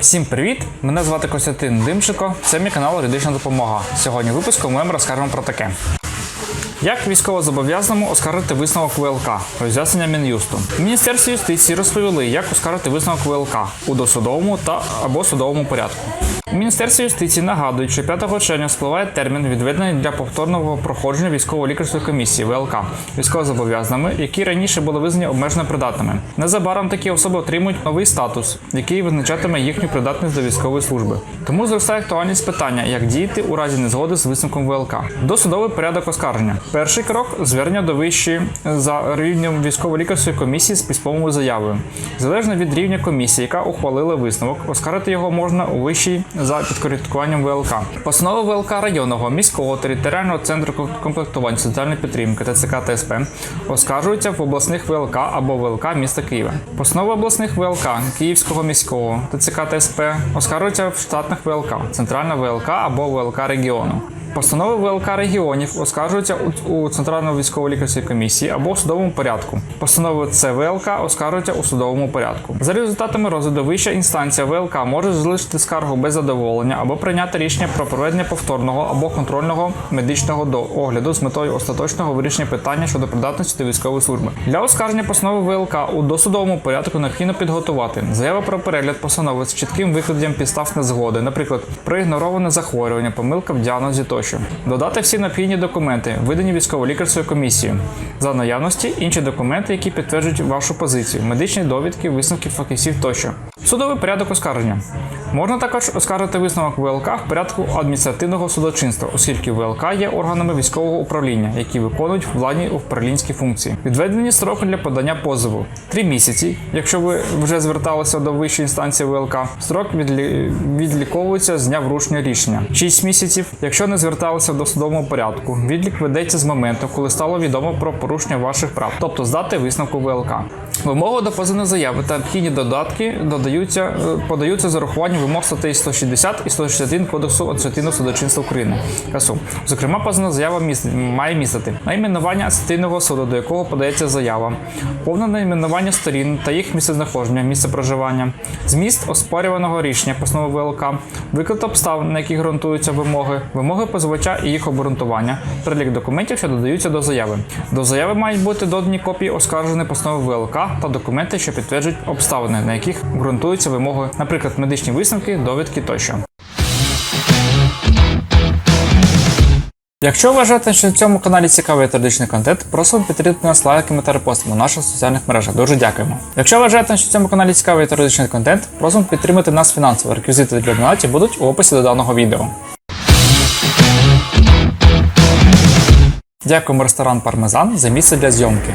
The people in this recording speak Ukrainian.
Всім привіт! Мене звати Костянтин Димченко. Це мій канал Юридична допомога. Сьогодні в випуску ми вам розкажемо про таке. Як військовозобов'язаному оскаржити висновок ВЛК? Роз'яснення Мін'юсту. В Міністерстві юстиції розповіли, як оскаржити висновок ВЛК у досудовому та або судовому порядку. У Міністерстві юстиції нагадують, що 5 червня спливає термін, відведений для повторного проходження військово-лікарської комісії ВЛК військовозобов'язаними, які раніше були визнані обмежено придатними. Незабаром такі особи отримують новий статус, який визначатиме їхню придатність до військової служби. Тому зростає актуальність питання, як діяти у разі незгоди з висновком ВЛК. Досудовий порядок оскарження. Перший крок звернення до вищої за рівнем військово-лікарської комісії з письмовою заявою. Залежно від рівня комісії, яка ухвалила висновок, оскаржити його можна у вищій за підкорядкуванням ВЛК. Постанова ВЛК районного міського територіального центру комплектування соціальної підтримки ТЦК ТСП оскаржується в обласних ВЛК або ВЛК міста Києва. Постанова обласних ВЛК Київського міського ТЦК ТСП оскаржується в штатних ВЛК, центральна ВЛК або ВЛК регіону. Постанови ВЛК регіонів оскаржуються у, у Центральної військово-лікарській комісії або у судовому порядку. Постанови ЦВЛК оскаржуються у судовому порядку. За результатами розгляду вища інстанція ВЛК може залишити скаргу без задоволення або прийняти рішення про проведення повторного або контрольного медичного огляду з метою остаточного вирішення питання щодо придатності до військової служби. Для оскарження постанови ВЛК у досудовому порядку необхідно підготувати заяву про перегляд постанови з чітким викладенням підстав незгоди, наприклад, проігнороване захворювання, помилка в діагнозі тощо. Додати всі необхідні документи, видані військово-лікарською комісією, за наявності інші документи, які підтверджують вашу позицію, медичні довідки, висновки фахівців тощо. Судовий порядок оскарження. Можна також оскаржити висновок ВЛК в порядку адміністративного судочинства, оскільки ВЛК є органами військового управління, які виконують владні управлінські функції. Відведені строки для подання позову 3 місяці, якщо ви вже зверталися до вищої інстанції ВЛК. Строк відлі... відліковується з дня вручення рішення. 6 місяців, якщо не зверталися до судовому порядку. Відлік ведеться з моменту, коли стало відомо про порушення ваших прав, тобто здати висновку ВЛК. Вимогу до позивної заяви та необхідні додатки додаються, е, подаються з урахуванням вимог статей 160 і 161 Кодексу адміністративного судочинства України. КАСУ. Зокрема, позивна заява має містити найменування адміністративного суду, до якого подається заява, повне найменування сторін та їх місцезнаходження, місце проживання, зміст оспорюваного рішення постанови ВЛК, виклад обставин, на яких ґрунтуються вимоги, вимоги позивача і їх обґрунтування, перелік документів, що додаються до заяви. До заяви мають бути додані копії оскарженої постанови ВЛК та документи, що підтверджують обставини, на яких ґрунтуються вимоги, наприклад, медичні висновки, довідки тощо. Якщо вважаєте, що на цьому каналі цікавий юридичний контент, просимо підтримати нас лайками та репостами в наших соціальних мережах. Дуже дякуємо. Якщо вважаєте, що на цьому каналі цікавий юридичний контент, просимо підтримати нас фінансово. Реквізити для донатів будуть у описі до даного відео. Дякуємо ресторан Пармезан за місце для зйомки.